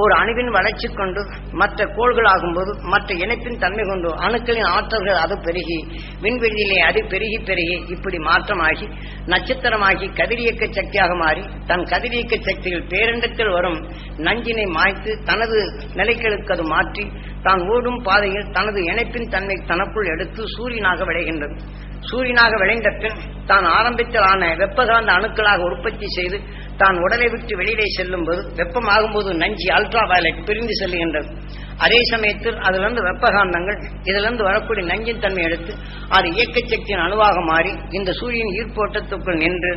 ஒரு அணுவின் வளர்ச்சி கொண்டு மற்ற கோள்கள் ஆகும்போது மற்ற இணைப்பின் தன்மை கொண்டு அணுக்களின் ஆற்றல்கள் அது பெருகி விண்வெளியிலே அது பெருகி பெருகி இப்படி மாற்றமாகி நட்சத்திரமாகி கதிரியக்க சக்தியாக மாறி தன் கதிரியக்க சக்தியில் பேரண்டத்தில் வரும் நஞ்சினை மாய்த்து தனது நிலைகளுக்கு அது மாற்றி தான் ஓடும் பாதையில் தனது இணைப்பின் தன்மை தனக்குள் எடுத்து சூரியனாக விளைகின்றது. சூரியனாக விளைந்த பின் தான் ஆரம்பத்தில் ஆன வெப்பகாந்த அணுக்களாக உற்பத்தி செய்து தான் உடலை விட்டு வெளியிலே செல்லும் போது வெப்பமாகும்போது நஞ்சி அல்ட்ரா வயலட் பிரிந்து செல்கின்றது அதே சமயத்தில் அதிலிருந்து வெப்பகாந்தங்கள் இதிலிருந்து வரக்கூடிய நஞ்சின் தன்மை எடுத்து அது இயக்க சக்தியின் அணுவாக மாறி இந்த சூரியன் ஈர்ப்போட்டத்துக்குள் நின்று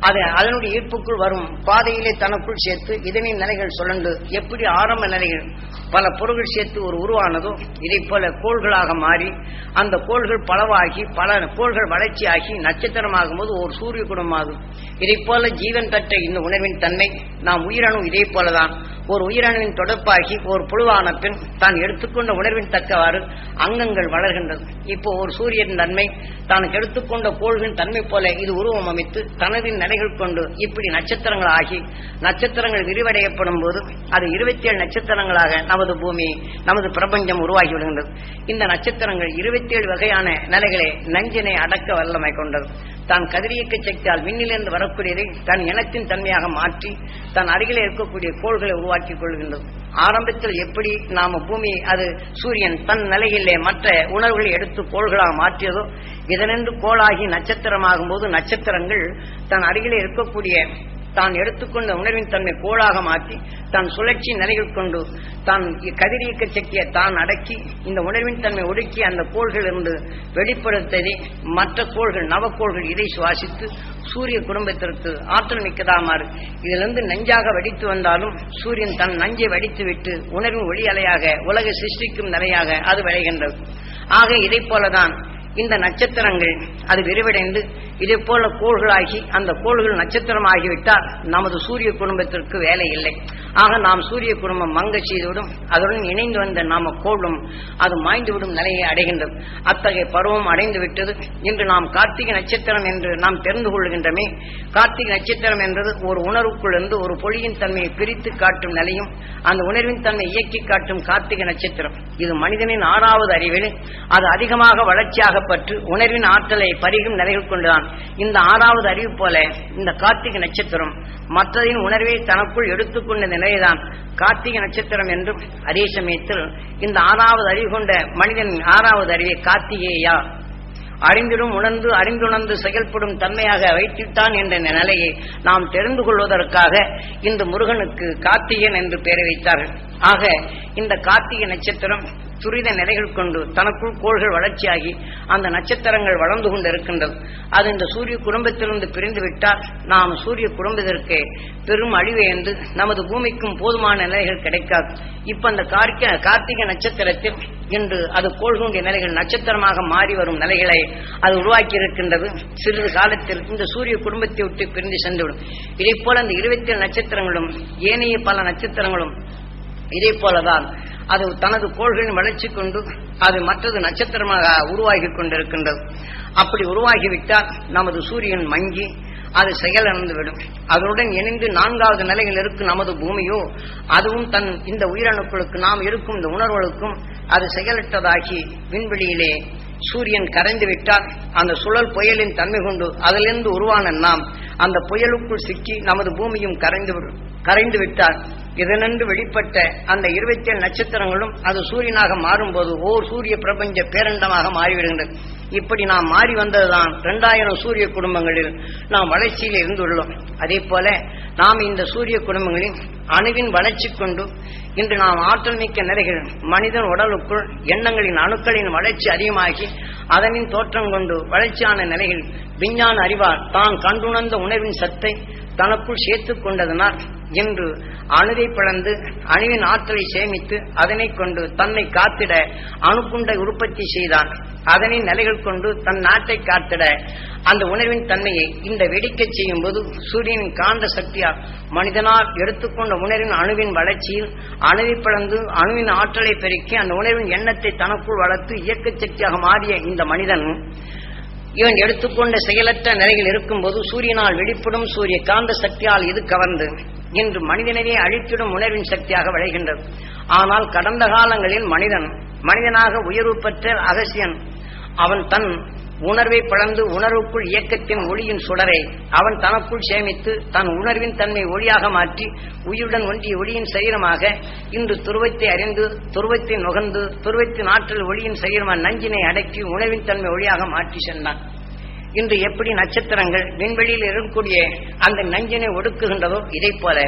அது அதனுடைய ஈர்ப்புக்குள் வரும். பாதையிலே தனக்குள் சேர்த்து இதனின் நிலைகள் சுழண்டு எப்படி ஆரம்ப நிலைகள் பல பொருள்கள் சேர்த்து ஒரு உருவானதோ இதை போல கோள்களாக மாறி அந்த கோள்கள் பலவாகி பல கோள்கள் வளர்ச்சியாகி நட்சத்திரமாகும் போது ஒரு சூரிய குணமாகும். இதை போல ஜீவன் பெற்ற இந்த உணர்வின் தன்மை நாம் உயிரணு இதே போலதான். ஒரு உயிரணுவின் தொடர்பாகி ஒரு புழுவான பின் தான் எடுத்துக்கொண்ட உணர்வின் தக்கவாறு அங்கங்கள் வளர்கின்றது இப்போ ஒரு சூரியன் தன்மை தான் எடுத்துக்கொண்ட கோள்களின் தன்மை போல இது உருவம் அமைத்து தனது நிலைகள் கொண்டு இப்படி நட்சத்திரங்கள் ஆகி நட்சத்திரங்கள் விரிவடையப்படும் போது அது இருபத்தி ஏழு நட்சத்திரங்களாக நமது பூமி நமது பிரபஞ்சம் உருவாகி விடுகின்றது. இந்த நட்சத்திரங்கள் இருபத்தி ஏழு வகையான நிலைகளை நஞ்சினை அடக்க வல்லமை கொண்டது. தான் கதிரியக்க சக்தியால் விண்ணிலிருந்து வரக்கூடியதை தன் இனத்தின் தன்மையாக மாற்றி தன் அருகிலே இருக்கக்கூடிய கோள்களை உருவாக்கி கொள்கின்றது ஆரம்பத்தில் எப்படி நாம பூமி அது சூரியன் தன் நிலையிலே மற்ற உணர்வுகளை எடுத்து கோள்களாக மாற்றியதோ இதனின்று கோளாகி நட்சத்திரமாகும் போது நட்சத்திரங்கள் தன் அருகிலே இருக்கக்கூடிய தான் எடுத்துக்கொண்ட உணர்வின் தன்மை கோளாக மாற்றி தான் சுழற்சி நிலைகள் கொண்டு தான் கதிரியக்க சக்தியை தான் அடக்கி இந்த உணர்வின் தன்மை ஒடுக்கி அந்த கோள்கள் இருந்து வெளிப்படுத்ததே மற்ற கோள்கள் நவக்கோள்கள் இதை சுவாசித்து சூரிய குடும்பத்திற்கு ஆற்றல் மிக்கதாமாறு இதிலிருந்து நஞ்சாக வெடித்து வந்தாலும் சூரியன் தன் நஞ்சை வடித்துவிட்டு உணர்வின் ஒளி அலையாக உலக சிருஷ்டிக்கும் நிலையாக அது விளைகின்றது. ஆக இதை போலதான் இந்த நட்சத்திரங்கள் அது விரிவடைந்து இதே போல கோள்களாகி அந்த கோள்கள் நட்சத்திரம் ஆகிவிட்டால் நமது சூரிய குடும்பத்திற்கு வேலை இல்லை. ஆக நாம் சூரிய குடும்பம் மங்க செய்துவிடும் அதனுடன் இணைந்து வந்த நாம கோளும் அது மாய்ந்துவிடும் நிலையை அடைகின்றது. அத்தகைய பருவம் அடைந்து விட்டது இன்று நாம் கார்த்திகை நட்சத்திரம் என்று நாம் தெரிந்து கொள்கின்றமே. கார்த்திகை நட்சத்திரம் என்றது ஒரு உணர்வுக்குள் இருந்து ஒரு பொழியின் தன்மையை பிரித்து காட்டும் நிலையும் அந்த உணர்வின் தன்மை இயக்கி காட்டும் கார்த்திகை நட்சத்திரம். இது மனிதனின் ஆறாவது அறிவில் அது அதிகமாக வளர்ச்சியாக பற்று உணர்வின் ஆற்றலை பருகும் நிலைகள் கொண்டுதான். இந்த ஆறாவது அறிவு போல இந்த கார்த்திகை நட்சத்திரம் மற்றதின் உணர்வை தனக்குள் எடுத்துக்கொண்ட நிலையைதான் கார்த்திகை நட்சத்திரம் என்றும் அதே சமயத்தில் இந்த ஆறாவது அறிவு கொண்ட மனிதன் ஆறாவது அறிவை கார்த்திகேயா. அறிந்திடும் உணர்ந்து அறிந்துணர்ந்து செயல்படும் தன்மையாக வைத்துட்டான் என்ற நிலையை நாம் தெரிந்து கொள்வதற்காக இந்த முருகனுக்கு கார்த்திகன் என்று பெயரை வைத்தார்கள். ஆக இந்த கார்த்திகை நட்சத்திரம் துரித நிலைகள் கொண்டு தனக்குள் கோள்கள் வளர்ச்சியாகி அந்த நட்சத்திரங்கள் வளர்ந்து கொண்டு இருக்கின்றது அது இந்த சூரிய குடும்பத்திலிருந்து பிரிந்து விட்டால் நாம் சூரிய குடும்பத்திற்கு பெரும் அழிவு என்று நமது பூமிக்கும் போதுமான நிலைகள் கிடைக்காது. இப்ப அந்த கார்த்திக கார்த்திகை நட்சத்திரத்தில் இன்று அது கோள்கொண்டிய நிலைகள் நட்சத்திரமாக மாறி வரும் நிலைகளை அது உருவாக்கி இருக்கின்றது சிறிது காலத்தில் இந்த சூரிய குடும்பத்தை விட்டு பிரிந்து சென்றுவிடும். இதே போல அந்த இருபத்தி ஏழு நட்சத்திரங்களும் ஏனைய பல நட்சத்திரங்களும் இதே போலதான். அது தனது கோள்களின் வளர்ச்சி கொண்டு அது மற்றது நட்சத்திரமாக உருவாகி கொண்டிருக்கின்றது. அப்படி உருவாகிவிட்டால் நமது சூரியன் மங்கி அது செயலிழந்துவிடும் அதனுடன் இணைந்து நான்காவது நிலையில் இருக்கும் நமது பூமியோ அதுவும் தன் இந்த உயிரணுக்களுக்கு நாம் இருக்கும் இந்த உணர்வுகளுக்கும் அது செயலற்றதாகி விண்வெளியிலே சூரியன் கரைந்து விட்டால் அந்த சுழல் புயலின் தன்மை கொண்டு அதிலிருந்து உருவான நாம் அந்த புயலுக்குள் சிக்கி நமது பூமியும் கரைந்து விடும் கரைந்து விட்டால் இதனென்று வெளிப்பட்ட அந்த இருபத்தி ஏழு நட்சத்திரங்களும் அது சூரியனாக மாறும்போது ஓர் சூரிய பிரபஞ்ச பேரண்டமாக மாறிவிடுகின்றது. இப்படி நாம் மாறி வந்ததுதான் இரண்டாயிரம் சூரிய குடும்பங்களில் நாம் வளர்ச்சியில் இருந்துள்ளோம். அதே போல நாம் இந்த சூரிய குடும்பங்களின் அணுவின் வளர்ச்சி கொண்டு இன்று நாம் ஆற்றல் மிக்க நிலைகள் மனிதன் உடலுக்குள் எண்ணங்களின் அணுக்களின் வளர்ச்சி அதிகமாகி அதனின் தோற்றம் கொண்டு வளர்ச்சியான நிலையில் விஞ்ஞான அறிவால் தான் கண்டுணர்ந்த உணர்வின் சத்தை தனக்குள் சேர்த்துக் கொண்டதனால் என்று அணுவை பிளந்து அணுவின் ஆற்றலை சேமித்து அதனை கொண்டு தன்னை காத்திட அணுக்குண்டை உற்பத்தி செய்தான். அதனை நிலைகள் கொண்டு தன் நாட்டை காத்திட அந்த உணர்வின் தன்மையை இந்த வெடிக்கச் செய்யும் போது சூரியனின் காந்த சக்தியால் மனிதனால் எடுத்துக்கொண்ட உணர்வின் அணுவின் வளர்ச்சியில் அணுவை பிளந்து அணுவின் ஆற்றலை பெருக்கி அந்த உணர்வின் எண்ணத்தை தனக்குள் வளர்த்து இயக்க சக்தியாக மாறிய இந்த மனிதன் இவன் எடுத்துக்கொண்ட செயலற்ற நிலையில் இருக்கும்போது சூரியனால் வெளிப்படும் சூரிய காந்த சக்தியால் இது கவர்ந்து இன்று மனிதனையே அழித்திடும் உணர்வின் சக்தியாக விளைகின்றது. ஆனால் கடந்த காலங்களில் மனிதன் மனிதனாக உயர்வு பெற்ற அகசியன் அவன் தன் உணர்வை பிளந்து உணர்வுக்குள் இயக்கத்தின் ஒளியின் சுடரை அவன் தனக்குள் சேமித்து தன் உணர்வின் தன்மை ஒளியாக மாற்றி உயிருடன் ஒன்றிய ஒளியின் சரீரமாக இன்று துருவத்தை அறிந்து துருவத்தை நுகர்ந்து துருவத்தின் ஆற்றல் ஒளியின் சரீரமான நஞ்சினை அடக்கி உணவின் தன்மை ஒளியாக மாற்றி சென்றான். இன்று எப்படி நட்சத்திரங்கள் விண்வெளியில் இருக்கக்கூடிய அந்த நஞ்சினை ஒடுக்குகின்றதோ இதை போல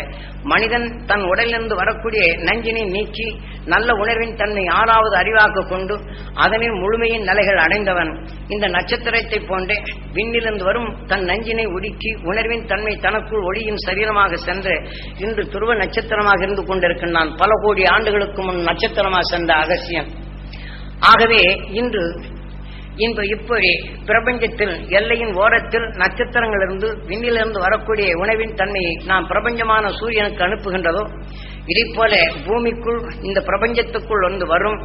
மனிதன் தன் உடலிலிருந்து வரக்கூடிய நஞ்சினை நீக்கி நல்ல உணர்வின் தன்மை ஆறாவது அறிவாக கொண்டு அதனின் முழுமையின் நிலைகள் அடைந்தவன். இந்த நட்சத்திரத்தை போன்றே விண்ணிலிருந்து வரும் தன் நஞ்சினை ஒடுக்கி உணர்வின் தன்மை தனக்குள் ஒளியின் சரீரமாக சென்று இன்று துருவ நட்சத்திரமாக இருந்து கொண்டிருக்கின்றான். பல கோடி ஆண்டுகளுக்கு முன் நட்சத்திரமாக சென்ற அகசியன். ஆகவே இன்று இன்று இப்படி பிரபஞ்சத்தில் எல்லையின் ஓரத்தில் நட்சத்திரங்களிலிருந்து விண்ணிலிருந்து வரக்கூடிய உணவின் தன்மையை நாம் பிரபஞ்சமான சூரியனுக்கு அனுப்புகின்றதோ இதை போல பூமிக்குள் இந்த பிரபஞ்சத்துக்குள் வந்து வரும்.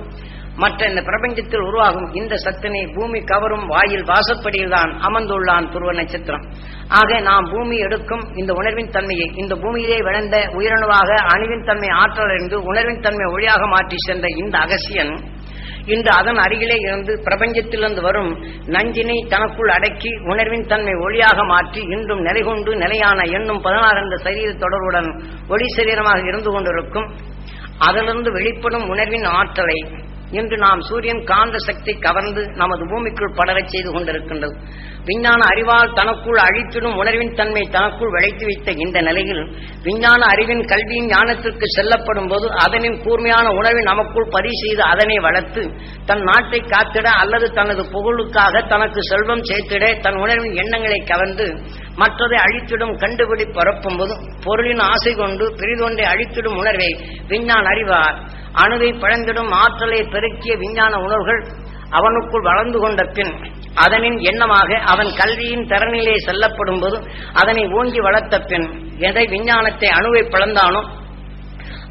மற்ற இந்த பிரபஞ்சத்தில் உருவாகும் இந்த சத்தினை பூமி கவரும் வாயில் வாசப்படியில் தான் அமர்ந்துள்ளான் துருவ நட்சத்திரம். ஆக நாம் பூமி எடுக்கும் இந்த உணர்வின் தன்மையை இந்த பூமியிலே விளைந்த உயிரணுவாக அணுவின் தன்மை ஆற்றல் இருந்து உணர்வின் தன்மை ஒளியாக மாற்றி சென்ற இந்த அகசியன் இன்று அதன் அருகிலே இருந்து பிரபஞ்சத்திலிருந்து வரும் நஞ்சினை தனக்குள் அடக்கி உணர்வின் தன்மை ஒளியாக மாற்றி இன்றும் நிலை கொண்டு நிலையான எண்ணும் பதினாறு என்ற சரீர தொடர்புடன் ஒளி சரீரமாக இருந்து கொண்டிருக்கும். அதிலிருந்து வெளிப்படும் உணர்வின் ஆற்றலை இன்று நாம் சூரியன் காந்த சக்தி கவர்ந்து நமது பூமிக்குள் படரச் செய்து கொண்டிருக்கின்றது. விஞ்ஞான அறிவால் தனக்குள் அழித்திடும் உணர்வின் தன்மை தனக்குள் விளைத்து வைத்த இந்த நிலையில் விஞ்ஞான அறிவின் கல்வியின் ஞானத்திற்கு செல்லப்படும் போது அதனின் கூர்மையான உணர்வை நமக்குள் பதிவு செய்து அதனை வளர்த்து தன் நாட்டை காத்திட அல்லது தனது புகழுக்காக தனக்கு செல்வம் சேர்த்திட தன் உணர்வின் எண்ணங்களை கவர்ந்து மற்றதை அழித்திடும் கண்டுபிடி பரப்பும் போதும் பொருளின் ஆசை கொண்டு பெரிதொன்றை அழித்திடும் உணர்வை விஞ்ஞான் அறிவார். அணுவை பழந்திடும் ஆற்றலை பெருக்கிய விஞ்ஞான உணர்வுகள் அவனுக்குள் வளர்ந்து கொண்ட பின் அதனின் எண்ணமாக அவன் கல்வியின் திறனிலே செல்லப்படும் போது அதனை ஓங்கி வளர்த்த பின் எதை விஞ்ஞானத்தை அணுவை பிளந்தானோ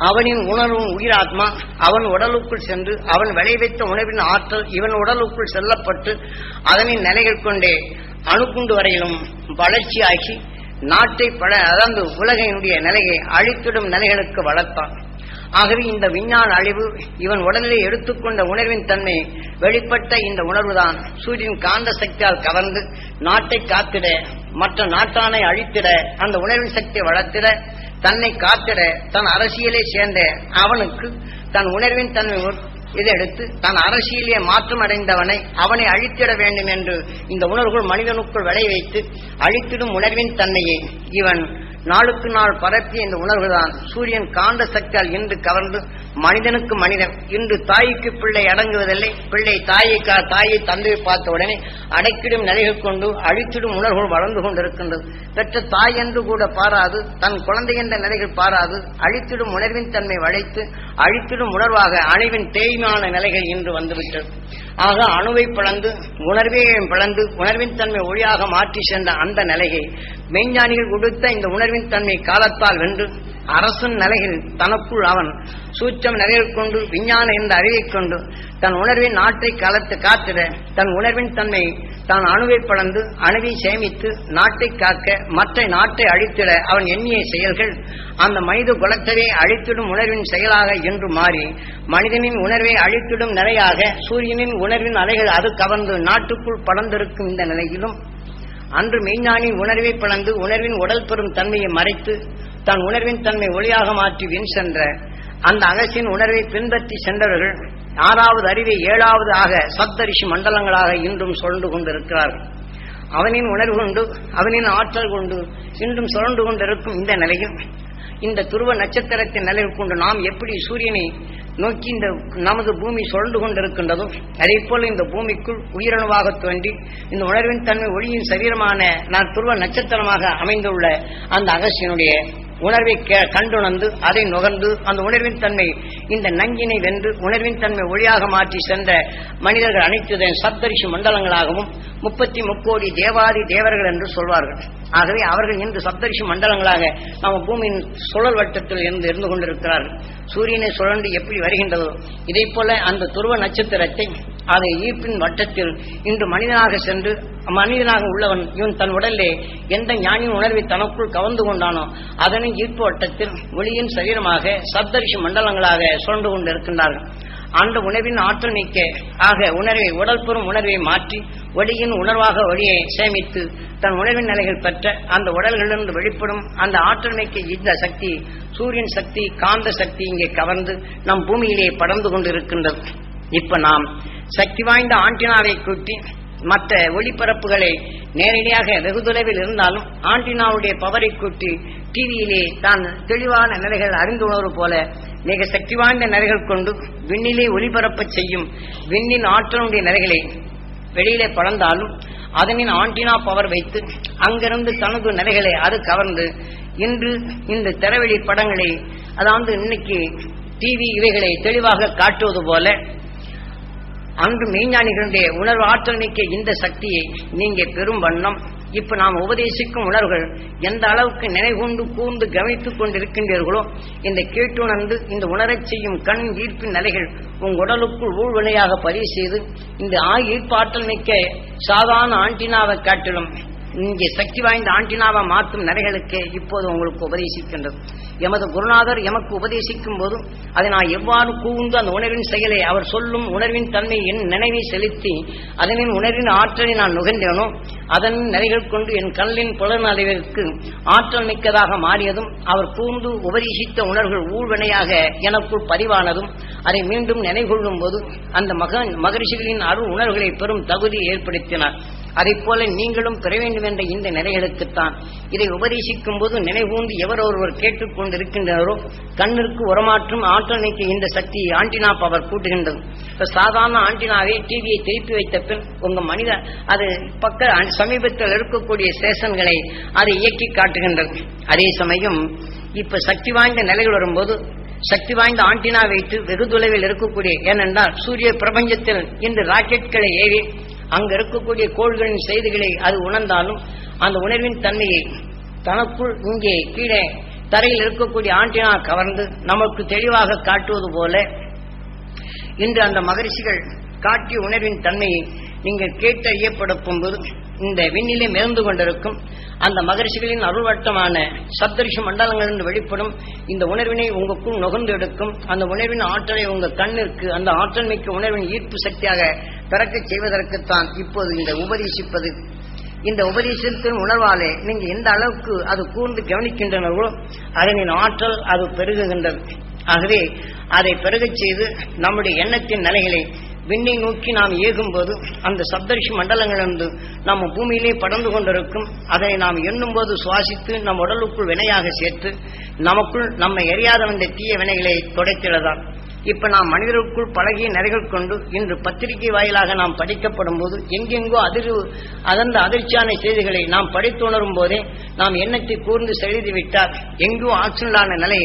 அவனின் உணர்வும் உயிராத்மா. அவன் உடலுக்குள் சென்று அவன் விளைவித்த உணவின் ஆற்றல் இவன் உடலுக்குள் செல்லப்பட்டு அதனின் நிலைகள் கொண்டே அணுகுண்டு வரையிலும் வளர்ச்சியாகி நாட்டை பல அதாவது உலகினுடைய நிலையை அழித்திடும் நிலைகளுக்கு வளர்த்தான். ஆகவே இந்த விஞ்ஞான அழிவு இவன் உடலிலே எடுத்துக்கொண்ட உணர்வின் தன்மை வெளிப்பட்ட இந்த உணர்வுதான். சூரியன் காந்த சக்தியால் கவர்ந்து நாட்டை காத்திட மற்ற நாட்டானை அழித்திட அந்த உணர்வின் சக்தியை வளர்த்திட தன்னை காத்திட தன் அரசியலை சேர்ந்த அவனுக்கு தன் உணர்வின் தன்மை உ- இதை எடுத்து தன் அரசியலே மாற்றம் அடைந்தவனை அவனை அழித்திட வேண்டும் என்று இந்த உணர்வுகள் மனிதனுக்குள் விளை வைத்து அழித்திடும் உணர்வின் தன்மையை இவன் நாளுக்கு நாள் பரப்பிய இந்த உணர்வுதான். சூரியன் காந்த சக்தியால் இன்று கவர்ந்து மனிதனுக்கு மனிதன். இன்று தாய்க்கு பிள்ளை அடங்குவதில்லை. பிள்ளை தாயை கா- தாயை தந்தையை பார்த்த உடனே அடைக்கிடும் நிலைகள் கொண்டு அழித்திடும் உணர்வுகள் வளர்ந்து கொண்டிருக்கின்றது. பெற்ற தாய் என்று கூட பாராது தன் குழந்தை என்ற நிலைகள் பாராது அழித்திடும் உணர்வின் தன்மை வளைத்து அழித்திடும் உணர்வாக அணிவின் தேய்மான நிலைகள் இன்று வந்துவிட்டது. ஆக அணுவை பிளந்து உணர்வையும் பிளந்து உணர்வின் தன்மை ஒளியாக மாற்றி சென்ற அந்த நிலையை மெய்ஞானிகள் கொடுத்த இந்த உணர்வின் தன்மை காலத்தால் வென்று அரசன் நிலையில் தனக்குள் அவன் சூச்சம் நிறைய கொண்டு விஞ்ஞான என்ற அறிவைக் கொண்டு தன் உணர்வின் நாட்டை கலத்து காத்திட தன் உணர்வின் தன்மை தான் அணுவை பிளந்து அணுவை சேமித்து நாட்டை காக்க மற்ற நாட்டை அழித்திட அவன் எண்ணிய செயல்கள் அந்த மனித குலத்தவே அழித்திடும் உணர்வின் செயலாக என்று மாறி மனிதனின் உணர்வை அழித்திடும் நிலையாக சூரியனின் உணர்வின் அலைகள் அது கவர்ந்து நாட்டுக்குள் படர்ந்திருக்கும் இந்த நிலையிலும் அன்று மெய்ஞானி உணர்வை பிளந்து உணர்வின் உடல் பெறும் தன்மையை மறைத்து தன் உணர்வின் தன்மை ஒளியாக மாற்றி வின் சென்ற அந்த அகசியின் உணர்வை பின்பற்றி சென்றவர்கள் ஆறாவது அறிவை ஏழாவது ஆக சப்தரிஷி மண்டலங்களாக இன்றும் சுழண்டு கொண்டிருக்கிறார்கள். அவனின் உணர்வு கொண்டு அவனின் ஆற்றல் கொண்டு இன்றும் சுழண்டு கொண்டிருக்கும் இந்த நிலையில் இந்த துருவ நட்சத்திரத்தின் நிலையில் கொண்டு நாம் எப்படி சூரியனை நோக்கி இந்த நமது பூமி சுழண்டு கொண்டிருக்கின்றதோ அதே போல இந்த பூமிக்குள் உயிரணுவாக தோன்றி இந்த உணர்வின் தன்மை ஒளியின் சரீரமான நான் துருவ நட்சத்திரமாக அமைந்துள்ள அந்த அகசியனுடைய உணர்வை கண்டுணர்ந்து அதை நுகர்ந்து அந்த உணர்வின் தன்மை இந்த நஞ்சினை வென்று உணர்வின் தன்மை ஒளியாக மாற்றி சென்ற மனிதர்கள் அனைத்து சப்தரிஷி மண்டலங்களாகவும் முப்பத்தி முக்கோடி தேவாதி தேவர்கள் என்று சொல்வார்கள். ஆகவே அவர்கள் இன்று சப்தரிஷி மண்டலங்களாக நம்ம பூமியின் சுழல் வட்டத்தில் இருந்து இருந்து கொண்டிருக்கிறார்கள். சூரியனை சுழன்று எப்படி வருகின்றதோ இதை போல அந்த துருவ நட்சத்திரத்தை அதை ஈர்ப்பின் வட்டத்தில் இன்று மனிதனாக சென்று மனிதனாக உள்ளவன் இவன் தன் உடலே எந்த ஞானியின் உணர்வை தனக்குள் கவர்ந்து கொண்டானோ அதனை ஈர்ப்பு வட்டத்தில் ஒளியின் சரீரமாக சப்தரிஷி மண்டலங்களாக சுழன்று கொண்டிருக்கின்றார்கள். அந்த உணவின் ஆற்றல் நீக்க ஆக உணர்வை உடல் பெறும் உணர்வை மாற்றி ஒளியின் உணர்வாக ஒளியை சேமித்து தன் உணவின் நிலைகள் பெற்ற அந்த உடல்களிலிருந்து வெளிப்படும் அந்த ஆற்றல் மிக்க இந்த சக்தி சூரியன் சக்தி காந்த சக்தி இங்கே கவர்ந்து நம் பூமியிலே படர்ந்து கொண்டிருக்கின்றது. இப்ப நாம் சக்தி வாய்ந்த ஆண்டினாவை கூட்டி மற்ற ஒளிபரப்புகளை நேரடியாக வெகு தொலைவில் இருந்தாலும் ஆண்டினாவுடைய பவரை கூட்டி டிவியிலே தான் தெளிவான நிலைகள் அறிந்து உணர்வு போல மிக சக்தி வாய்ந்த நிலைகள் கொண்டு விண்ணிலே ஒளிபரப்பச் செய்யும் விண்ணின் ஆற்றலுடைய நிலைகளை வெளியிலே பழந்தாலும் அதனின் ஆண்டினா பவர் வைத்து அங்கிருந்து தனது நிலைகளை அது கவர்ந்து இன்று இந்த திரைவெளி படங்களை அதாவது இன்னைக்கு டிவி இவைகளை தெளிவாக காட்டுவது போல அன்று மெய்ஞானிகளுடைய உணர்வு ஆற்றல் மிக்க இந்த சக்தியை நீங்க பெரும் வண்ணம். இப்ப நாம் உபதேசிக்கும் உணர்வுகள் எந்த அளவுக்கு நினைகொண்டு கூர்ந்து கவனித்துக் கொண்டிருக்கின்றீர்களோ இந்த கேட்டுணர்ந்து இந்த உணரச் செய்யும் கண் ஈர்ப்பின் நிலைகள் உங்க உடலுக்குள் ஊழ்வினையாக பதிவு செய்து இந்த ஆ ஈர்ப்பு ஆற்றல் மிக்க சாதாரண ஆண்டினாவை காட்டிலும் இங்கே சக்தி வாய்ந்த ஆண்டினாவை மாற்றும் நிலைகளுக்கு இப்போது உங்களுக்கு உபதேசிக்கின்றது. எமது குருநாதர் எமக்கு உபதேசிக்கும் போது அதை நான் எவ்வாறு கூர்ந்து அந்த உணர்வின் செயலை அவர் சொல்லும் உணர்வின் தன்மை என் நினைவை செலுத்தி அதனின் உணர்வின் ஆற்றலை நான் நுகர்ந்தேனோ அதன் நிலைகள் கொண்டு என் கல்லின் புலநலைவிற்கு ஆற்றல் மிக்கதாக மாறியதும் அவர் கூர்ந்து உபதேசித்த உணர்வுகள் ஊழ்வினையாக எனக்குள் பதிவானதும் அதை மீண்டும் நினைகொள்ளும் போது அந்த மகன் மகரிஷிகளின் அருள் உணர்வுகளை பெரும் தகுதியை ஏற்படுத்தினார். அதை போல நீங்களும் பெற வேண்டும் என்ற இந்த நிலைகளுக்குத்தான். இதை உபதேசிக்கும் போது நினைவூந்து எவர் ஒருவர் கேட்டுக்கொண்டிருக்கின்றனரோ கண்ணிற்கு உரமாற்றும் ஆற்றல் நீக்க இந்த சக்தியை ஆண்டினா பவர் கூட்டுகின்றது. இப்ப சாதாரண ஆண்டினாவை டிவியை திருப்பி வைத்த பின் உங்க மனித அது பக்க சமீபத்தில் இருக்கக்கூடிய ஸ்டேஷன்களை அதை இயக்கி காட்டுகின்றது. அதே சமயம் இப்ப சக்தி வாய்ந்த நிலைகள் வரும்போது சக்தி வாய்ந்த ஆண்டினா வைத்து வெகு தொலைவில் இருக்கக்கூடிய ஏனென்றால் சூரிய பிரபஞ்சத்தில் இன்று ராக்கெட்களை ஏறி அங்க இருக்கக்கூடிய கோள்களின் செய்திகளை அது உணர்ந்தாலும் அந்த உணர்வின் தன்மையை தனக்குள் இங்கே கீழே தரையில் இருக்கக்கூடிய ஆண்டினா கவர்ந்து நமக்கு தெளிவாக காட்டுவது போல இன்று அந்த மகரிஷிகள் காட்டிய உணர்வின் தன்மையை நீங்கள் கேட்டு அறியப்படும் போது இந்த விண்ணிலே மிதந்து கொண்டிருக்கும் அந்த மகரிஷிகளின் அருள்வட்டமான சப்தரிஷி மண்டலங்களிலிருந்து வெளிப்படும் இந்த உணர்வினை உங்களுக்குள் நுகர்ந்து எடுக்கும். அந்த உணர்வின் ஆற்றலை உங்க கண்ணிற்கு அந்த ஆற்றல் மிக்க உணர்வின் ஈர்ப்பு சக்தியாக பிறக்கச் செய்வதற்குத்தான் இப்போது இந்த உபதேசிப்பது. இந்த உபதேசத்தின் உணர்வாலே நீங்க எந்த அளவுக்கு அது கூர்ந்து கவனிக்கின்றனர்களோ அதனின் ஆற்றல் அது பெருகுகின்றது. ஆகவே அதை பெருகச் செய்து நம்முடைய எண்ணத்தின் நிலைகளை விண்ணை நோக்கி நாம் ஏகும்போது அந்த சப்தரிஷி மண்டலங்களிலிருந்து நம்ம பூமியிலே படர்ந்து கொண்டிருக்கும். அதனை நாம் எண்ணும்போது சுவாசித்து நம் உடலுக்குள் வினையாக சேர்த்து நமக்குள் நம்ம எரியாத வந்த தீய வினைகளை துடைத்திடதான் இப்ப நாம் மனிதருக்குள் பழகிய நிறைகள் கொண்டு இன்று பத்திரிகை வாயிலாக நாம் படிக்கப்படும் போது எங்கெங்கோ அதிர்வு அதந்த அதிர்ச்சியான செய்திகளை நாம் படித்துணரும் போதே நாம் எண்ணத்தை கூர்ந்து செழுதி விட்டால் எங்கும் ஆற்றலான நிலை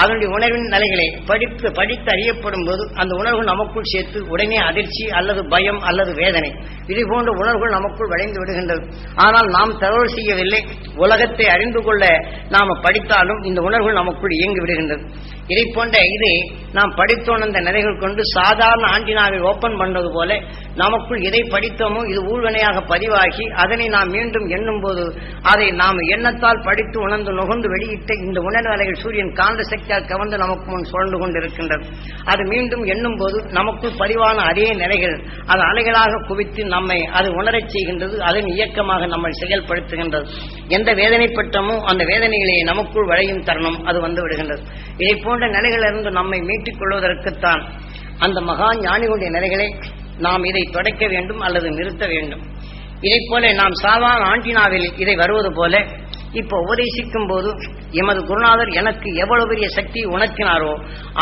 அதனுடைய உணர்வின் நிலைகளை படித்து படித்து அறியப்படும் போது அந்த உணர்வு நமக்குள் சேர்த்து உடனே அதிர்ச்சி அல்லது பயம் அல்லது வேதனை இது போன்ற உணர்வுகள் நமக்குள் விளைந்து விடுகின்றது. ஆனால் நாம் தகவல் செய்யவில்லை. உலகத்தை அறிந்து கொள்ள நாம் படித்தாலும் இந்த உணர்வுகள் நமக்குள் இயங்கி விடுகின்றது. இதை போன்ற இதை நாம் படித்தோணந்த நிலைகள் கொண்டு சாதாரண ஆண்டினாவை ஓபன் பண்ணது போல நமக்குள் எதை படித்தோமோ இது ஊழ்வனையாக பதிவாகி அதனை நாம் மீண்டும் எண்ணும் போது அதை நாம் எண்ணத்தால் படித்து உணர்ந்து நுகர்ந்து வெளியிட்ட இந்த உணர்வு அலைகள் சூரியன் காந்த சக்தியால் கவர்ந்து நமக்கு முன் சுழன்று கொண்டிருக்கின்றது. அது மீண்டும் எண்ணும் போது நமக்குள் பதிவான அதே நிலைகள் அது அலைகளாக குவித்து நம்மை அது உணரச் செய்கின்றது அதன் இயக்கமாக நம்மை செயல்படுத்துகின்றது. எந்த வேதனைப்பட்டமோ அந்த வேதனைகளை நமக்குள் விளையும் தருணம் அது வந்து விடுகின்றது. இதை போன்ற நிலைகளிலிருந்து நம்மை மீட்டுக் கொள்வதற்குத்தான் அந்த மகா ஞானிகளுடைய நிலைகளை நாம் இதை தொடக்க வேண்டும் அல்லது நிறுத்த வேண்டும். இதை போல நாம் சாதாரண ஆண்டினாவில் இதை வருவது போல இப்ப உபதேசிக்கும் போது எமது குருநாதர் எனக்கு எவ்வளவு பெரிய சக்தி உணர்த்தினாரோ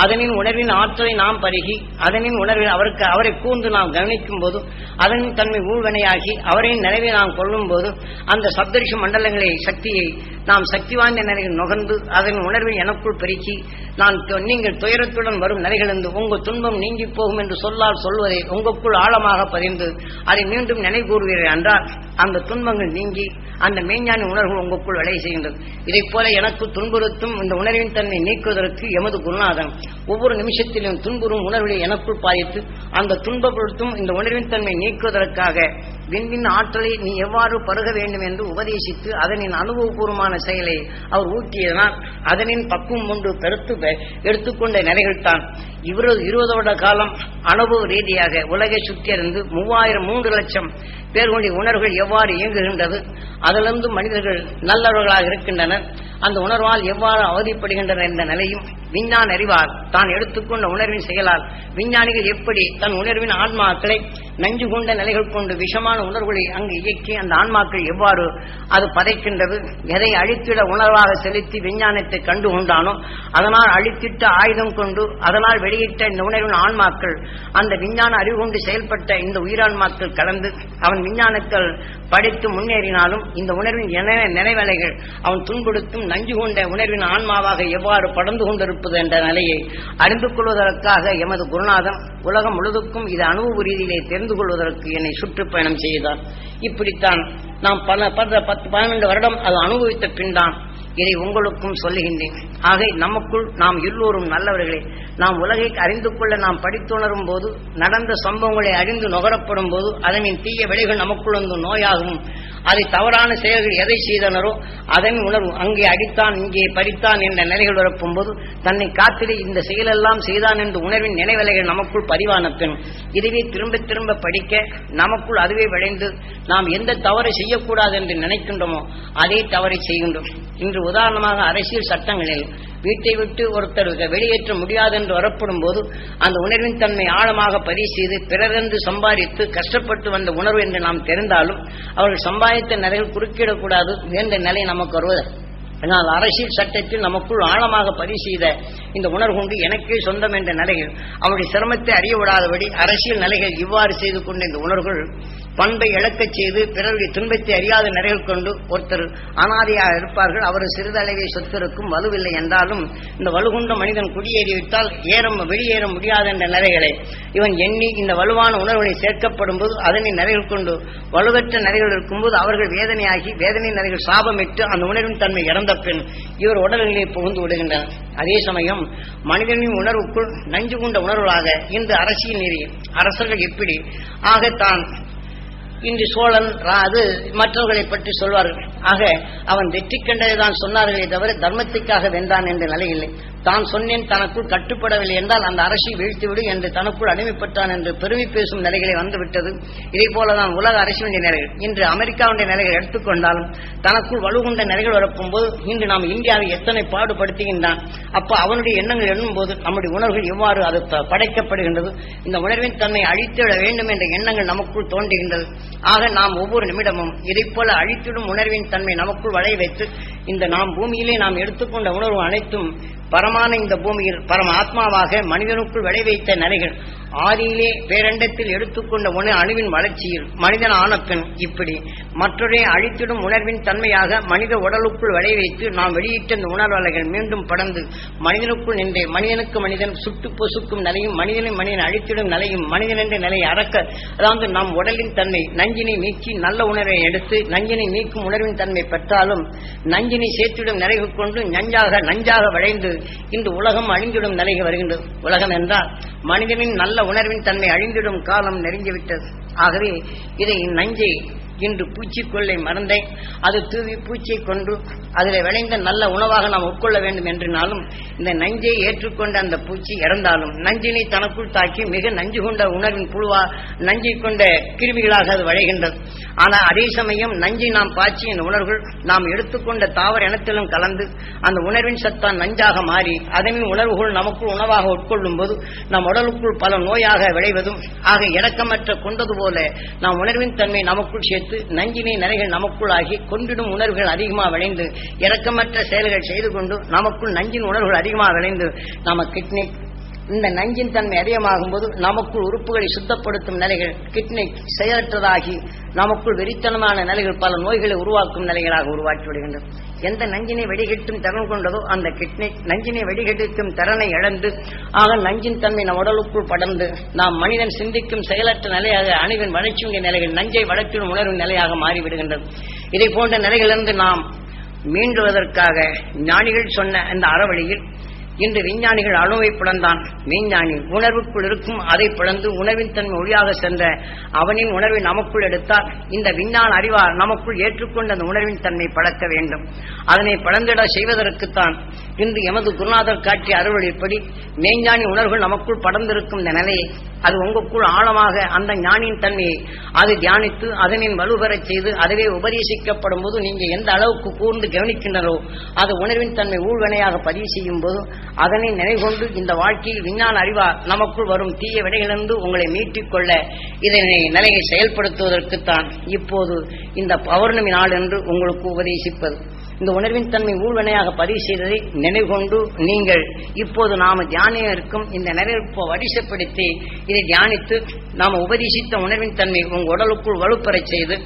அதனின் உணர்வின் ஆற்றலை நாம் பருகி அதனின் உணர்வில் அவருக்கு அவரை கூர்ந்து நாம் கவனிக்கும் போது அதனின் தன்மை ஊழ்வினையாகி அவரின் நினைவை நாம் கொள்ளும் போது அந்த சப்தரிஷ மண்டலங்களை சக்தியை நாம் சக்தி வாய்ந்த நிலையில் நுகர்ந்து அதன் உணர்வை எனக்குள் பெருக்கி நான் நீங்கள் துயரத்துடன் வரும் நிலைகளிருந்து உங்கள் துன்பம் நீங்கி போகும் என்று சொல்லால் சொல்வதை உங்களுக்குள் ஆழமாக பதிந்து அதை மீண்டும் நினைவு கூறுவீர்கள் என்றால் அந்த துன்பங்கள் நீங்கி அந்த மெய்ஞானி உணர்வு உங்களுக்குள் விளை செய்கின்றது. இதைப் போல எனக்கு துன்புறுத்தும் இந்த உணர்வின் தன்மை நீக்குவதற்கு எமது குருநாதன். ஒவ்வொரு நிமிஷத்திலும் துன்புறும் உணர்வை எனக்குள் பாதித்து அந்த துன்பப்படுத்தும் இந்த உணர்வின் தன்மை நீக்குவதற்காக விண்வின் ஆற்றலை நீ எவ்வாறு பருக வேண்டும் என்று உபதேசித்து அதனின் அனுபவபூர்வமான செயலை அவர் ஊக்கியதனால் அதனின் பக்குவம் ஒன்று பெருத்து எடுத்துக்கொண்ட நிலைகள்தான். இவரது இருபது வருட காலம் அனுபவ ரீதியாக உலகை சுற்றியறிந்து மூவாயிரம் மூன்று லட்சம் பேர்களுடைய உணர்வுகள் எவ்வாறு இயங்குகின்றது? அதிலிருந்து மனிதர்கள் நல்லவர்களாக இருக்கின்றனர். அந்த உணர்வால் எவ்வாறு அவதிப்படுகின்றனர் என்ற நிலையும் விஞ்ஞான அறிவால் தான் எடுத்துக்கொண்ட உணர்வின் செயலால் விஞ்ஞானிகள் எப்படி தன் உணர்வின் ஆன்மாக்களை நஞ்சு கொண்ட நிலைகள் கொண்டு விஷமான உணர்வுகளை அங்கு இயக்கி அந்த ஆன்மாக்கள் எவ்வாறு அது பதைக்கின்றது எதை அழித்திட உணர்வாக செலுத்தி விஞ்ஞானத்தை கண்டு கொண்டானோ அதனால் அழித்திட்ட ஆயுதம் கொண்டு அதனால் வெளியிட்ட இந்த உணர்வின் ஆன்மாக்கள் அந்த விஞ்ஞான அறிவு கொண்டு செயல்பட்ட இந்த உயிரான்மாக்கள் கலந்து அவன் விஞ்ஞானத்தில் படித்து முன்னேறினாலும் இந்த உணர்வின் நினைவலைகள் அவன் துன்புறுத்தும் நஞ்சு கொண்ட உணர்வின் ஆன்மாவாக எவ்வாறு படர்ந்து கொண்டிருப்பது என்ற நிலையை அறிந்து கொள்வதற்காக எமது குருநாதன் உலகம் முழுதுக்கும் இது அனுபவ ரீதியிலே தெரிந்து கொள்வதற்கு என்னை சுற்றுப்பயணம் செய்தார். இப்படித்தான் நாம் பல பத்து பதினெண்டு வருடம் அது அனுபவித்த பின்தான் இதை உங்களுக்கும் சொல்லுகின்றேன். ஆக நமக்குள் நாம் எல்லோரும் நல்லவர்களே நாம் உலகை அறிந்து கொள்ள நாம் படித்துணரும் போது நடந்த சம்பவங்களை அறிந்து நுகரப்படும் போது அதனின் தீய விளைகள் நமக்குள் வந்து நோயாகவும் அதை தவறான செயல்கள் எதை செய்தனரோ அதன் உணர்வு அங்கே அடித்தான் இங்கே பறித்தான் என்ற நிலைகள் வரப்பும் போது தன்னை காத்திலே இந்த செயலெல்லாம் செய்தான் என்ற உணர்வின் நினைவலைகள் நமக்குள் பதிவான பெண் இதுவே திரும்ப திரும்ப படிக்க நமக்குள் அதுவே விளைந்து நாம் எந்த தவறை செய்யக்கூடாது என்று நினைக்கின்றோமோ அதே தவறை செய்கின்றோம். இன்று உதாரணமாக அரசியல் சட்டங்களில் வீட்டை விட்டு ஒருத்தர் வெளியேற்ற முடியாது என்று வரப்படும் போது அந்த உணர்வின் தன்மை ஆழமாக பதிவு செய்து பிறரென்று சம்பாதித்து கஷ்டப்பட்டு வந்த உணர்வு என்று நாம் தெரிந்தாலும் அவர்கள் சம்பாதித்த நிலையில் குறுக்கிடக்கூடாது என்ற நிலை நமக்கு வருவது. ஆனால் அரசியல் சட்டத்தில் நமக்குள் ஆழமாக பதிவு செய்த இந்த உணர்வு கொண்டு எனக்கே சொந்தம் என்ற நிலையில் அவருடைய சிரமத்தை அறிய விடாதபடி அரசியல் நிலைகள் இவ்வாறு செய்து கொண்ட இந்த உணர்வுகள் பண்பை இழக்கச் செய்து பிறருடைய துன்பத்தை அறியாத நிலைகள் கொண்டு ஒருத்தர் அனாதையாக இருப்பார்கள். அவர் சிறிதளவே சொத்திருக்கும் வலுவில்லை என்றாலும் இந்த வலுகுண்ட மனிதன் குடியேறிவிட்டால் ஏற வெளியேற முடியாது என்ற நிறைகளை இவன் எண்ணி இந்த வலுவான உணர்வுகளை சேர்க்கப்படும் போது அதனை நிலைகள் கொண்டு வலுவற்ற நிறைகள் இருக்கும்போது அவர்கள் வேதனையாகி வேதனை நிறைகள் சாபமிட்டு அந்த உணர்வின் தன்மை இறந்த பின் இவர் உடல்நிலையை புகுந்து விடுகின்றனர். அதே சமயம் மனிதனின் உணர்வுக்குள் நஞ்சு கொண்ட உணர்வுகளாக இன்று அரசியல் நெறி அரசர்கள் எப்படி? ஆகத்தான் இன்று சோழன் ரா- அது மற்றவர்களை பற்றி சொல்வார்கள். ஆக அவன் வெற்றி கண்டதை தான் சொன்னார்களே தவிர தர்மத்துக்காக வென்றான் என்ற நிலையில்லை. தான் சொன்னேன் தனக்குள் கட்டுப்படவில்லை என்றால் அந்த அரசை வீழ்த்திவிடு என்று தனக்குள் அடிமைப்பட்டான் என்று பெருமை பேசும் நிலைகளை வந்துவிட்டது. இதே போலதான் உலக அரசியலுடைய நிலைகள். இன்று அமெரிக்காவுடைய நிலைகள் எடுத்துக்கொண்டாலும் தனக்குள் வலுகுண்ட நிலைகள் வரப்பும் போது இன்று நாம் இந்தியாவை எத்தனை பாடுபடுத்துகின்றான். அப்ப அவனுடைய எண்ணங்கள் எண்ணும்போது நம்முடைய உணர்வுகள் எவ்வாறு அது படைக்கப்படுகின்றது? இந்த உணர்வின் தன்மை அழித்திட வேண்டும் என்ற எண்ணங்கள் நமக்குள் தோன்றுகின்றது. ஆக நாம் ஒவ்வொரு நிமிடமும் இதைப் போல அழித்திடும் உணர்வின் தன்மை நமக்குள் வளைய வைத்து இந்த நாம் பூமியிலே நாம் எடுத்துக்கொண்ட உணர்வு அனைத்தும் பரமான இந்த பூமியில் பரமாத்மாவாக மனிதனுக்குள் விளைவைத்த நிலைகள். ஆதியிலே பேரண்டத்தில் எடுத்துக்கொண்ட ஒன்று அணுவின் வளர்ச்சியில் மனிதன் ஆன இப்படி மற்றொரு அழித்திடும் உணர்வின் தன்மையாக மனித உடலுக்குள் விளைவைத்து நாம் வெளியிட்ட இந்த உணர்வலைகள் மீண்டும் படர்ந்து மனிதனுக்குள் நின்றே மனிதனுக்கு மனிதன் சுட்டு பொசுக்கும் நிலையும் மனிதனை மனிதன் அழித்திடும் நிலையும் மனிதன் என்ற நிலையை அறக்க அதாவது நம் உடலின் தன்மை நஞ்சினை நீக்கி நல்ல உணர்வை எடுத்து நஞ்சினை நீக்கும் உணர்வின் தன்மை பெற்றாலும் நஞ்சினை சேர்த்திடும் நிறைவு கொண்டு நஞ்சாக நஞ்சாக விளைந்து இன்று உலகம் அழிந்திடும் நிலைக்கு வருகின்றது உலகம் என்றால் மனிதனின் நல்ல உணர்வின் தன்மை அழிந்திடும் காலம் நெருங்கிவிட்டது. ஆகவே இதை நஞ்சை இன்று பூச்சிக்கொள்ளை மறந்தை அது தூவி பூச்சியை கொண்டு அதில் விளைந்த நல்ல உணவாக நாம் உட்கொள்ள வேண்டும் என்றினாலும் இந்த நஞ்சை ஏற்றுக்கொண்ட அந்த பூச்சி இறந்தாலும் நஞ்சினை தனக்குள் தாக்கி மிக நஞ்சு கொண்ட உணர்வின் புழுவா நஞ்சை கொண்ட கிருமிகளாக அது வளைகின்றது. ஆனால் அதே சமயம் நஞ்சை நாம் பாய்ச்சி இந்த உணர்வுகள் நாம் எடுத்துக்கொண்ட தாவர இனத்திலும் கலந்து அந்த உணர்வின் சத்தான் நஞ்சாக மாறி அதனின் உணர்வுகள் நமக்குள் உணவாக உட்கொள்ளும் போது நம் உடலுக்குள் பல நோயாக விளைவதும் ஆக இறக்கமற்ற கொண்டது போல நாம் உணர்வின் தன்மை நமக்குள் சேர்த்து நஞ்சினை நரைகள் நமக்குள்ளாகி கொண்டிடும் உணர்வுகள் அதிகமாக விளைந்து இறக்கமற்ற செயல்கள் செய்து கொண்டு நமக்குள் நஞ்சின் உணர்வுகள் அதிகமாக விளைந்து நம்ம கிட்னி இந்த நஞ்சின் தன்மை அதிகமாகும் போது நமக்குள் உறுப்புகளை சுத்தப்படுத்தும் நிலைகள் கிட்னி செயலற்றதாகி நமக்குள் வெறித்தனமான நிலைகள் பல நோய்களை உருவாக்கும் நிலைகளாக உருவாக்கி விடுகின்றது எந்த நஞ்சினை வெடிகட்டும் திறன் கொண்டதோ அந்த கிட்னி நஞ்சினை வெடிகெடுக்கும் திறனை இழந்து ஆக நஞ்சின் தன்மை நம் உடலுக்குள் படர்ந்து நாம் மனிதன் சிந்திக்கும் செயலற்ற நிலையாக அணுவின் வளர்ச்சியுடைய நிலைகள் நஞ்சை வளர்ச்சிடும் உணர்வின் நிலையாக மாறிவிடுகின்றது. இதை போன்ற நிலைகளிலிருந்து நாம் மீண்டுவதற்காக ஞானிகள் சொன்ன அந்த அறவழியில் இன்று விஞ்ஞானிகள் அணுவை பிளந்தான். மெய்ஞானி உணர்வுக்குள் இருக்கும் அதை பிளந்து உணவின் தன்மை ஒளியாக சென்ற அவனின் உணர்வை நமக்குள் எடுத்தால் இந்த விஞ்ஞான அறிவார் நமக்குள் ஏற்றுக்கொண்ட அந்த உணர்வின் தன்மை பழக்க வேண்டும். அதனை பழந்திட செய்வதற்குத்தான் இன்று எமது குருநாதர் காட்டிய அறுவழிப்படி மெய்ஞானி உணர்வுகள் நமக்குள் படர்ந்திருக்கும் இந்த நிலையை அது உங்களுக்குள் ஆழமாக அந்த ஞானியின் தன்மையை அது தியானித்து அதனின் வலுபெறச் செய்து அதுவே உபதேசிக்கப்படும் போது நீங்க எந்த அளவுக்கு கூர்ந்து கவனிக்கின்றனோ அது உணர்வின் தன்மை ஊழ்வினையாக பதிவு செய்யும் போது அதனை நினைகொண்டு இந்த வாழ்க்கையில் விஞ்ஞான அறிவா நமக்குள் வரும் தீய விடையிலிருந்து உங்களை மீட்டிக்கொள்ள இதனை நிலையை செயல்படுத்துவதற்குத்தான் இப்போது இந்த பௌர்ணமி நாள் என்று உங்களுக்கு உபதேசிப்பது. இந்த உணர்வின் தன்மை ஊழ்வினையாக பதிவு செய்ததை நினைவுகொண்டு நீங்கள் இப்போது நாம தியானம் இருக்கும் இந்த நிறைவு வரிசைப்படுத்தி இதை தியானித்து நாம உபதேசித்த உணர்வின் தன்மை உங்கள் உடலுக்குள் வலுப்பெறச் செய்து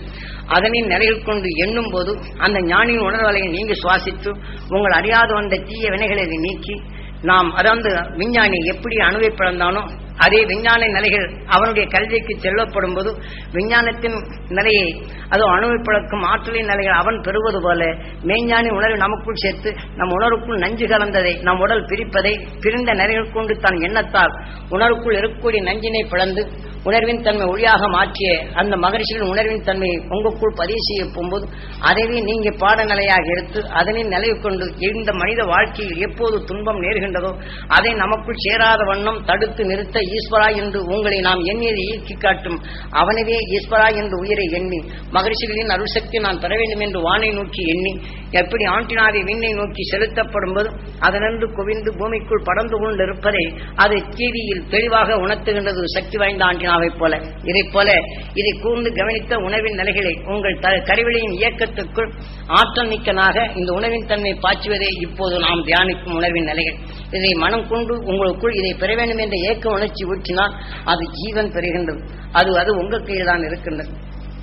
அதனை நிலையில் கொண்டு எண்ணும் போது அந்த ஞானியின் உணர்வலையை நீங்க சுவாசித்து உங்கள் அறியாத வந்த தீய வினைகளை நீக்கி நாம் அதாவது விஞ்ஞானி எப்படி அணுவை பிறந்தானோ அதே விஞ்ஞான நிலைகள் அவனுடைய கல்விக்கு செல்லப்படும் போது விஞ்ஞானத்தின் நிலையை அது அனுபவிப்பழக்கும் ஆற்றலின் நிலைகள் அவன் பெறுவது போல மெய்ஞானி உணர்வு நமக்குள் சேர்த்து நம் உணர்வுக்குள் நஞ்சு கலந்ததை நம் உடல் பிரிப்பதை பிரிந்த நிலைகள் கொண்டு தன் எண்ணத்தால் உணர்வுக்குள் இருக்கக்கூடிய நஞ்சினை பிளந்து உணர்வின் தன்மை ஒளியாக மாற்றிய அந்த மகரிஷியின் உணர்வின் தன்மையை உங்களுக்குள் பதிவு செய்ய போகும்போது அதைவே நீங்க பாடநிலையாக எடுத்து அதனின் நிலை கொண்டு இந்த மனித வாழ்க்கையில் எப்போது துன்பம் நேர்கின்றதோ அதை நமக்குள் சேராத வண்ணம் தடுத்து நிறுத்த ஈஸ்வரா என்று உங்களை நாம் எண்ணியதை ஈர்க்கி காட்டும். அவனவே ஈஸ்வரா என்று உயிரை எண்ணி மகரிஷிகளின் அருள்சக்தி நான் பெற வேண்டும் என்று வானை நோக்கி எண்ணி எப்படி ஆண்டினாவை விண்ணை நோக்கி செலுத்தப்படும் போது அதனின்று குவிந்து பூமிக்குள் படர்ந்து கொண்டிருப்பதை அதை டிவியில் தெளிவாக உணர்த்துகின்றது சக்தி வாய்ந்த ஆண்டினாவைப் போல. இதைப் போல இதை கூர்ந்து கவனித்த உணவின் நிலைகளை உங்கள் த- கருவிலையின் இயக்கத்துக்குள் ஆற்றல் மிக்கனாக இந்த உணவின் தன்மை பாய்ச்சுவதே இப்போது நாம் தியானிக்கும் உணவின் நிலைகள். இதை மனம் கொண்டு உங்களுக்குள் இதை பெற வேண்டும் என்ற ஏக்க உணர்ச்சி ஊற்றினால் அது ஜீவன் பெறுகின்றது. அது அது உங்கள் கையில் தான் இருக்கின்றது.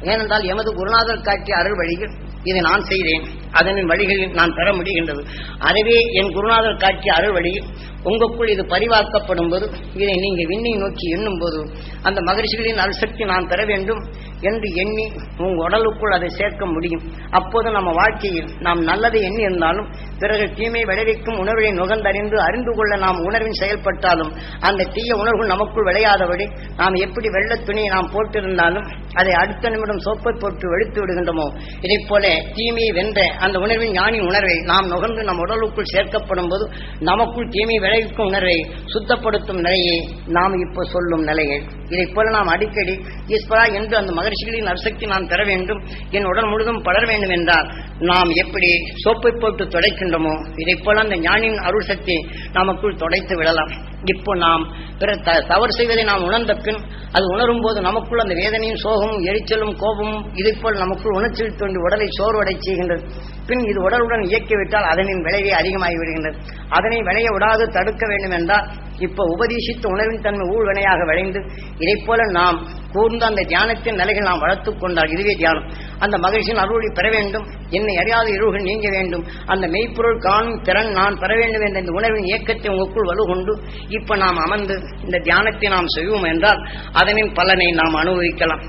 ஏனென்றால் எமது குருநாதர் காட்டிய அருள் வழியில் இதை நான் செய்தேன். அதனின் வழிகளில் நான் பெற முடிகின்றது. அதுவே என் குருநாதர் காட்சி அருள் வழியில் உங்களுக்குள் இது பரிவாக்கப்படும் போது இதை நீங்க விண்ணை நோக்கி எண்ணும் போது அந்த மகிழ்ச்சிகளின் அருசக்தி நான் பெற வேண்டும் என்று எண்ணி உங்க உடலுக்குள் அதை சேர்க்க முடியும். அப்போது நம்ம வாழ்க்கையில் நாம் நல்லதை எண்ணி இருந்தாலும் பிறகு தீமை விளைவிக்கும் உணர்வை நுகர்ந்தறிந்து அறிந்து கொள்ள நாம் உணர்வின் செயல்பட்டாலும் அந்த தீய உணர்வு நமக்குள் விளையாதபடி நாம் எப்படி வெள்ள துணியை நாம் போட்டிருந்தாலும் அதை அடுத்த நிமிடம் சோப்பை போட்டு வெளுத்து விடுகின்றோமோ? இதைப் போல தீமையை வென்ற அந்த உணர்வின் ஞானின் உணர்வை நாம் நுகர்ந்து நம் உடலுக்குள் சேர்க்கப்படும் போது நமக்குள் தீமை விளைவிக்கும் உணர்வை சுத்தப்படுத்தும் நிலையை நாம் இப்போ சொல்லும் நிலையை. இதைப் போல நாம் அடிக்கடி ஈஸ்வரா என்று அந்த மகர்ஷிகளின் அரிசக்தி நான் பெற வேண்டும். என் உடல் முழுதும் படர வேண்டும் என்றால் நாம் எப்படி சோப்பை போட்டு துடைக்கின்றோமோ இதைப் போல அந்த ஞானின் அருள் சக்தி நமக்குள் துடைத்து விடலாம். இப்போ நாம் பிற த- தவறு செய்வதை நாம் உணர்ந்த பின் அது உணரும் போது நமக்குள் அந்த வேதனையும் சோகமும் எரிச்சலும் கோபமும் இதை போல் நமக்குள் உணர்ச்சி தோன்றி உடலை சோர்வடை செய்கின்றது. பின் இது உடலுடன் இயக்கிவிட்டால் அதனின் விளைவே அதிகமாகி விடுகின்றது அதனை விளைய விடாது தடுக்க வேண்டும் என்றால் இப்ப உபதேசித்த உணவின் தன்மை ஊழ்வினையாக விளைந்து இதை போல நாம் கூர்ந்த அந்த தியானத்தின் நிலைகள் நாம் வளர்த்துக் கொண்டால் இதுவே தியானம். அந்த மகிழ்ச்சியின் அருளை பெற வேண்டும் என்னை அறியாத இருள்கள் நீங்க வேண்டும் அந்த மெய்ப்பொருள் காணும் திறன் நான் பெற வேண்டும் என்ற இந்த உணர்வின் இயக்கத்தை உங்களுக்குள் வலுகொண்டு இப்ப நாம் அமர்ந்து இந்த தியானத்தை நாம் செய்வோம் என்றால் அதனின் பலனை நாம் அனுபவிக்கலாம்.